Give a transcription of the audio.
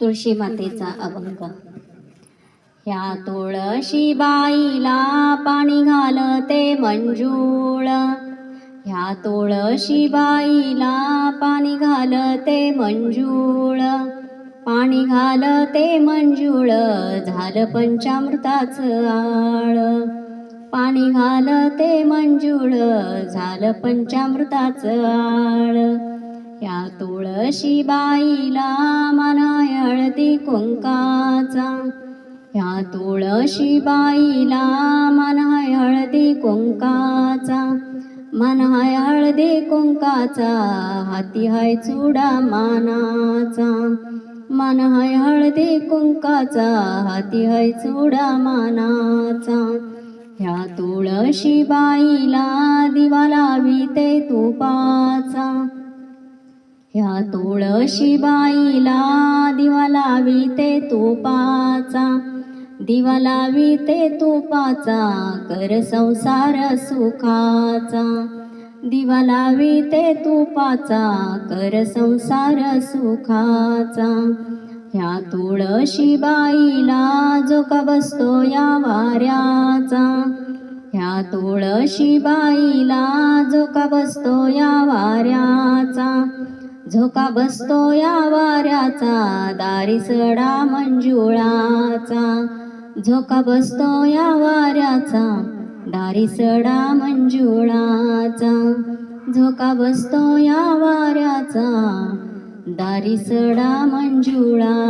तुळशी मातेचा अभंग. ह्या तुळशी बाईला पाणी घालते मंजूळ. ह्या तुळशी बाईला पाणी घालते मंजूळ. पाणी घालते मंजूळ झालं पंचामृताचं आळ. पाणी घालते मंजूळ झालं पंचामृताचं आळ. या तुळशी बाईला मान कुंकाचा. ह्या तुळशी बाईला मनाय हळदी कुंकाचा. मनाय हळदी कुंकाचा हाती हाय चुडा मानाचा. मन हाय हळदी कुंकाचा हाती हाय चुडा मानाचा. ह्या तुळशी बाईला दिवा लाविते तुपाचा. ह्या तुळशी बाईला दिवा लाविते तुपाचा. दिवा लाविते तुपाचा कर संसार सुखाचा. दिवा लाविते तुपाचा कर संसार सुखाचा. ह्या तुळशी बाईला जो का बसतो या वाऱ्याचा. ह्या तुळशी बाईला जो का बसतो या वाऱ्याचा. झोका बसतो या वाऱ्याचा दारी सडा मंजुळाचा. झोका बसतो या वाऱ्याचा दारी सडा मंजुळाचा. झोका बसतो या वाऱ्याचा दारी सडा मंजुळा